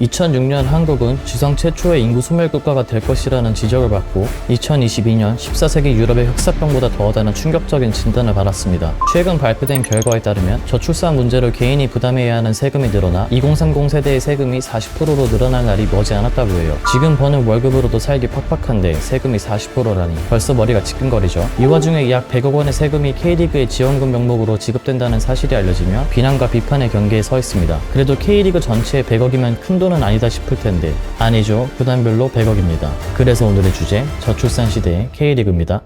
2006년 한국은 지상 최초의 인구 소멸 국가가 될 것이라는 지적을 받고 2022년 14세기 유럽의 흑사병보다 더하다는 충격적인 진단을 받았습니다. 최근 발표된 결과에 따르면 저출산 문제로 개인이 부담해야 하는 세금이 늘어나 2030 세대의 세금이 40%로 늘어날 날이 머지 않았다고 해요. 지금 버는 월급으로도 살기 팍팍한데 세금이 40%라니 벌써 머리가 지끈거리죠. 이 와중에 약 100억 원의 세금이 K리그의 지원금 명목으로 지급된다는 사실이 알려지며 비난과 비판의 경계에 서 있습니다. 그래도 K리그 전체에 100억이면 큰돈 은 아니다 싶을 텐데 아니죠. 구단별로 100억입니다. 그래서 오늘의 주제 저출산 시대의 K리그입니다.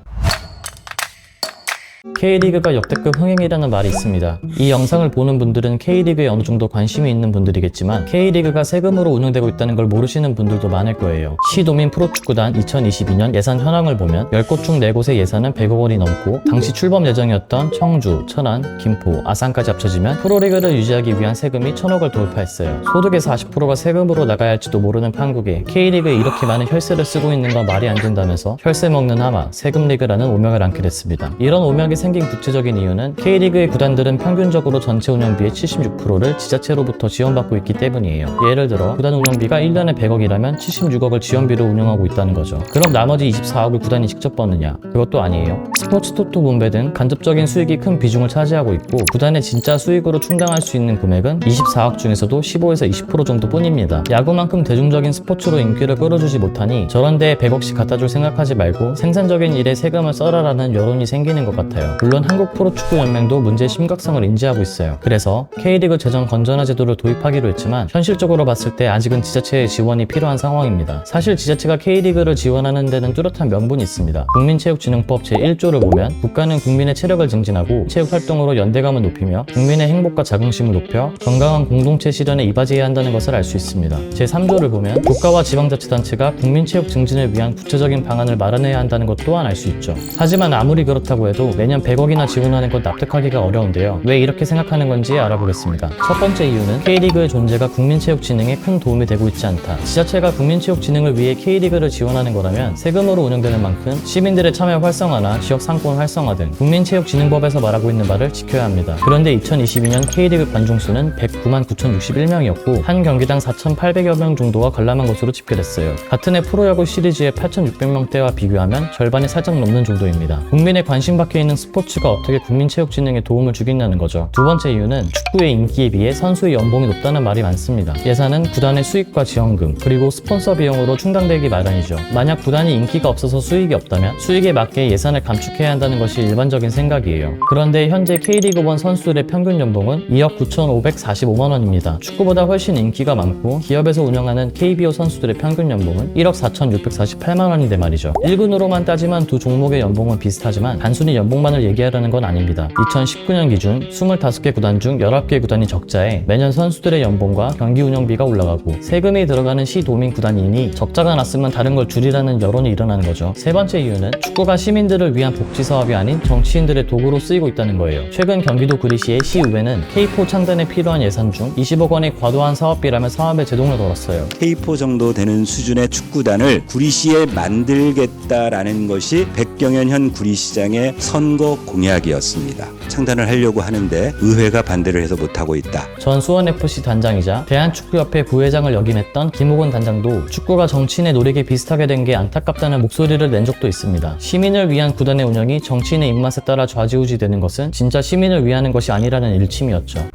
K리그가 역대급 흥행이라는 말이 있습니다. 이 영상을 보는 분들은 K리그에 어느 정도 관심이 있는 분들이겠지만 K리그가 세금으로 운영되고 있다는 걸 모르시는 분들도 많을 거예요. 시도민 프로축구단 2022년 예산 현황을 보면 10곳 중 4곳의 예산은 100억 원이 넘고 당시 출범 예정이었던 청주, 천안, 김포, 아산까지 합쳐지면 프로리그를 유지하기 위한 세금이 1000억을 돌파했어요. 소득의 40%가 세금으로 나가야 할지도 모르는 판국에 K리그에 이렇게 많은 혈세를 쓰고 있는 건 말이 안 된다면서 혈세 먹는 하마, 세금리그라는 오명을 안게 됐습니다. 이런 오명이 생긴 구체적인 이유는 K리그의 구단들은 평균적으로 전체 운영비의 76%를 지자체로부터 지원받고 있기 때문이에요. 예를 들어 구단 운영비가 1년에 100억이라면 76억을 지원비로 운영하고 있다는 거죠. 그럼 나머지 24억을 구단이 직접 버느냐? 그것도 아니에요. 스포츠 토토 분배 등 간접적인 수익이 큰 비중을 차지하고 있고 구단의 진짜 수익으로 충당할 수 있는 금액은 24억 중에서도 15에서 20% 정도뿐입니다. 야구만큼 대중적인 스포츠로 인기를 끌어주지 못하니 저런 데에 100억씩 갖다 줄 생각하지 말고 생산적인 일에 세금을 써라라는 여론이 생기는 것 같아요. 물론 한국 프로축구연맹도 문제의 심각성을 인지하고 있어요. 그래서 K리그 재정 건전화 제도를 도입하기로 했지만 현실적으로 봤을 때 아직은 지자체의 지원이 필요한 상황입니다. 사실 지자체가 K리그를 지원하는 데는 뚜렷한 명분이 있습니다. 국민체육진흥법 제1조를 보면 국가는 국민의 체력을 증진하고 체육 활동으로 연대감을 높이며 국민의 행복과 자긍심을 높여 건강한 공동체 실현에 이바지해야 한다는 것을 알 수 있습니다. 제3조를 보면 국가와 지방자치단체가 국민체육 증진을 위한 구체적인 방안을 마련해야 한다는 것 또한 알 수 있죠. 하지만 아무리 그렇다고 해도 매년 100억이나 지원하는 것 납득하기가 어려운데요. 왜 이렇게 생각하는 건지 알아보겠습니다. 첫 번째 이유는 K리그의 존재가 국민체육 진흥에 큰 도움이 되고 있지 않다. 지자체가 국민체육 진흥을 위해 K리그를 지원하는 거라면 세금으로 운영되는 만큼 시민들의 참여 활성화나 지역 상권 활성화 등 국민체육진흥법에서 말하고 있는 바를 지켜야 합니다. 그런데 2022년 K리그 관중 수는 109만 9,061명이었고 한 경기당 4,800여 명 정도가 관람한 것으로 집계됐어요. 같은 해 프로야구 시리즈의 8,600명대와 비교하면 절반이 살짝 넘는 정도입니다. 국민의 관심 밖에 있는 스포츠가 어떻게 국민 체육 진흥에 도움을 주겠냐는 거죠. 두 번째 이유는 축구의 인기에 비해 선수의 연봉이 높다는 말이 많습니다. 예산은 구단의 수익과 지원금 그리고 스폰서 비용으로 충당되기 마련이죠. 만약 구단이 인기가 없어서 수익이 없다면 수익에 맞게 예산을 감축해야 한다는 것이 일반적인 생각이에요. 그런데 현재 K리그1 선수들의 평균 연봉은 2억 9,545만 원입니다. 축구보다 훨씬 인기가 많고 기업에서 운영하는 KBO 선수들의 평균 연봉은 1억 4,648만 원인데 말이죠. 1군으로만 따지면 두 종목의 연봉은 비슷하지만 단순히 연봉만 을 얘기하라는 건 아닙니다. 2019년 기준 25개 구단 중 19개 구단이 적자에 매년 선수들의 연봉과 경기 운영비가 올라가고 세금이 들어가는 시 도민 구단이니 적자가 났으면 다른 걸 줄이라는 여론이 일어나는 거죠. 세 번째 이유는 축구가 시민들을 위한 복지 사업이 아닌 정치인들의 도구로 쓰이고 있다는 거예요. 최근 경기도 구리시의 시의회는 K4 창단에 필요한 예산 중 20억 원의 과도한 사업비라며 사업에 제동을 걸었어요. K4 정도 되는 수준의 축구단을 구리시에 만들겠다 라는 것이 백경현 현 구리시장의 선거 공약이었습니다. 창단을 하려고 하는데 의회가 반대를 해서 못하고 있다. 전 수원FC 단장이자 대한축구협회 부회장을 역임했던 김호곤 단장도 축구가 정치인의 노력에 비슷하게 된 게 안타깝다는 목소리를 낸 적도 있습니다. 시민을 위한 구단의 운영이 정치인의 입맛에 따라 좌지우지 되는 것은 진짜 시민을 위하는 것이 아니라는 일침이었죠.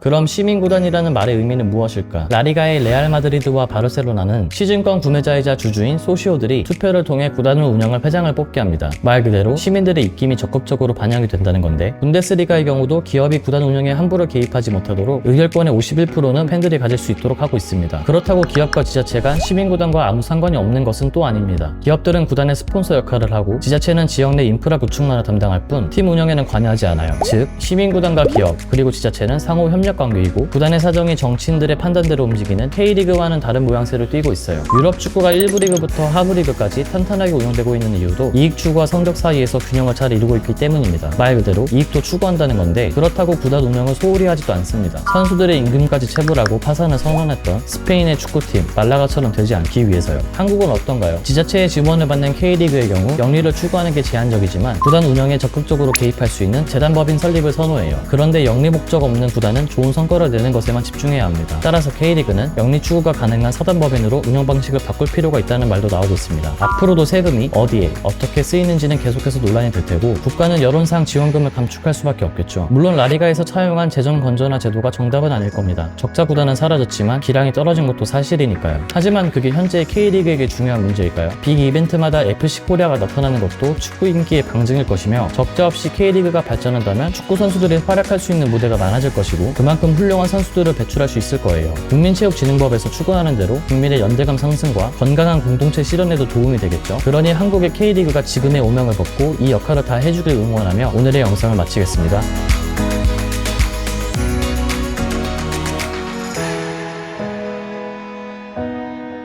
그럼 시민구단이라는 말의 의미는 무엇일까? 라리가의 레알 마드리드와 바르셀로나는 시즌권 구매자이자 주주인 소시오들이 투표를 통해 구단을 운영할 회장을 뽑게 합니다. 말 그대로 시민들의 입김이 적극적으로 반영이 된다는 건데 분데스리가의 경우도 기업이 구단 운영에 함부로 개입하지 못하도록 의결권의 51%는 팬들이 가질 수 있도록 하고 있습니다. 그렇다고 기업과 지자체가 시민구단과 아무 상관이 없는 것은 또 아닙니다. 기업들은 구단의 스폰서 역할을 하고 지자체는 지역 내 인프라 구축만을 담당할 뿐 팀 운영에는 관여하지 않아요. 즉 시민구단과 기업 그리고 지자체는 상호 협력 관계이고 구단의 사정이 정치인들의 판단대로 움직이는 K리그와는 다른 모양새를 띠고 있어요. 유럽 축구가 1부 리그부터 하부 리그까지 탄탄하게 운영되고 있는 이유도 이익 추구와 성적 사이에서 균형을 잘 이루고 있기 때문입니다. 말 그대로 이익도 추구한다는 건데 그렇다고 구단 운영을 소홀히 하지도 않습니다. 선수들의 임금까지 체불하고 파산을 선언했던 스페인의 축구팀 말라가처럼 되지 않기 위해서요. 한국은 어떤가요? 지자체의 지원을 받는 K리그의 경우 영리를 추구하는 게 제한적이지만 구단 운영에 적극적으로 개입할 수 있는 재단법인 설립을 선호해요. 그런데 영리 목적 없는 구단은 좋은 성과를 내는 것에만 집중해야 합니다. 따라서 K리그는 영리 추구가 가능한 사단법인으로 운영 방식을 바꿀 필요가 있다는 말도 나오고 있습니다. 앞으로도 세금이 어디에 어떻게 쓰이는지는 계속해서 논란이 될 테고 국가는 여론상 지원금을 감축할 수밖에 없겠죠. 물론 라리가에서 차용한 재정 건전화 제도가 정답은 아닐 겁니다. 적자 구단은 사라졌지만 기량이 떨어진 것도 사실이니까요. 하지만 그게 현재 K리그에게 중요한 문제일까요? 빅 이벤트마다 FC 코리아가 나타나는 것도 축구 인기의 방증일 것이며 적자 없이 K리그가 발전한다면 축구 선수들이 활약할 수 있는 무대가 많아질 것이고 그만큼 훌륭한 선수들을 배출할 수 있을 거예요. 국민체육진흥법에서 추구하는 대로 국민의 연대감 상승과 건강한 공동체 실현에도 도움이 되겠죠. 그러니 한국의 K리그가 지금의 오명을 벗고 이 역할을 다 해주길 응원하며 오늘의 영상을 마치겠습니다.